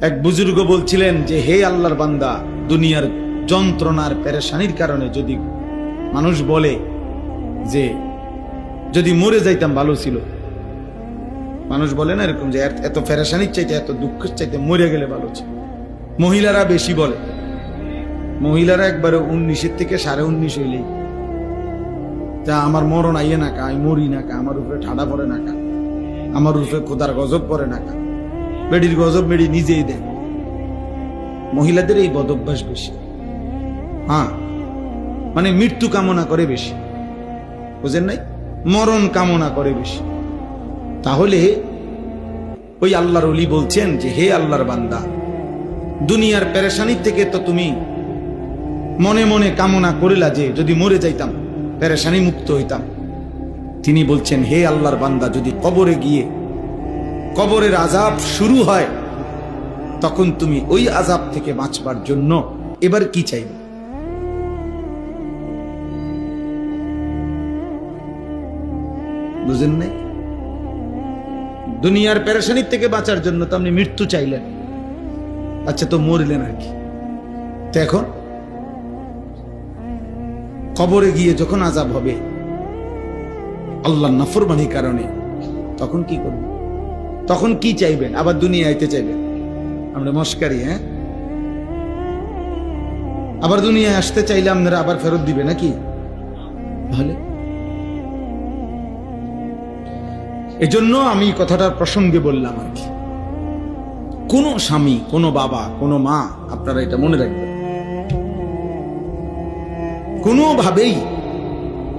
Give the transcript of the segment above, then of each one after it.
এক বুজুর্গ বলছিলেন যে, হে আল্লাহর বান্দা, দুনিয়ার যন্ত্রণার পেরেশানির কারণে যদি মানুষ বলে যে, যদি মরে যাইতাম ভালো ছিল, মানুষ বলে না এরকম যে, এত- ফেরেশানির চাইতে, এত দুঃখের চাইতে মরে গেলে ভালো ছিল। মহিলারা বেশি বলে। মহিলারা একবারে উনিশের থেকে সাড়ে উনিশ হইলেই যা আমার মরণ আইয়ে না কা, আমি মরি না কা, আমার উপরে ঠাডা পড়ে না কা, আমার উপরে খোদার গজব পড়ে না কা। বেডির গজব বেডি নিজেই দেন মহিলাদের এই বদভ্যাস বেশি। হ্যাঁ মানে মৃত্যু কামনা করে বেশি। বুঝেন নাই? মরণ কামনা করে বেশি। তাহলে ওই আল্লাহর অলি বলছেন যে, হে আল্লাহর বান্দা, দুনিয়ার পেরেশানির থেকে তো তুমি মনে মনে কামনা করিলা যে, যদি মরে যাইতাম পেরেশানি মুক্ত হইতাম। তিনি বলছেন, হে আল্লাহর বান্দা, যদি কবরে গিয়ে কবরের আজাব শুরু হয়। তখন তুমি ওই আজাব থেকে বাঁচবার জন্য এবার কি চাইবে? বুঝেন নাই? দুনিয়ার পেরেশানির থেকে বাঁচার জন্য তো আপনি মৃত্যু চাইলেন। আচ্ছা তো মরলেন আর কি। তো এখন? কবরে গিয়ে যখন আজাব হবে আল্লাহ নাফরমানির কারণে তখন কি করবেন তখন কি চাইবেন? আবার দুনিয়া আইতে চাইবেন? আমরা মস্কারি হ্যাঁ? আবার দুনিয়ায় আসতে চাইলে আপনারা আবার ফেরত দিবে নাকি? তাহলে এজন্য আমি কথাটার প্রসঙ্গে বললাম আর কি। কোনো স্বামী, কোনো বাবা, কোনো মা, আপনারা এটা মনে রাখবেন। কোনোভাবেই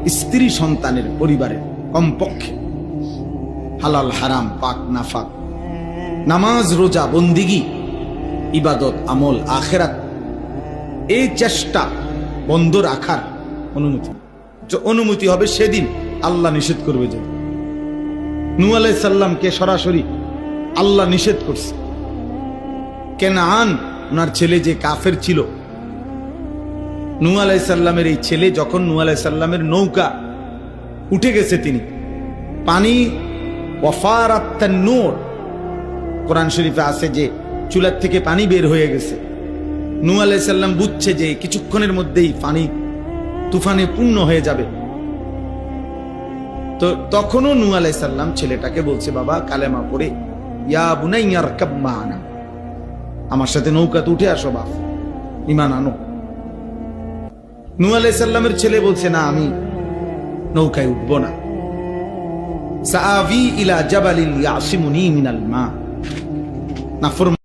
স্ত্রী সন্তানের পরিবারের কমপক্ষে হালাল, হারাম, পাক, নাফাক। নামাজ, রোজা, বন্দিগি, ইবাদত, আমল, আখেরাত, এই চেষ্টা বন্ধ রাখার অনুমতি। অনুমতি হবে সেদিন আল্লাহ নিষেধ করবে যে। নু আলাইসাল্লামকে সরাসরি আল্লাহ নিষেধ করছে। কেন আন ওনার ছেলে যে কাফের ছিল নু আলাইসাল্লামের এই ছেলে যখন নু আলাইসাল্লামের নৌকা উঠে গেছে তিনি, পানি ওয়াফার নূর কোরআন শরীফে আছে যে চুলার থেকে পানি বের হয়ে গেছে। নু আলাইসাল্লাম বুঝছে যে কিছুক্ষণের মধ্যেই পানি তুফানে পূর্ণ হয়ে যাবে। তো তখনও নু আলাইসাল্লাম ছেলেটাকে বলছে, বাবা, কালেমা পড়ে, ইয়া বুনাইয়ার কাব্মা আনা। আমার সাথে নৌকাতে উঠে আসো বাপ, ইমান আনো। নু আলাইসাল্লামের ছেলে বলছে, না, আমি নৌকায় উঠবো না। سآوي إلى جبل يعصمني من الماء. نفرم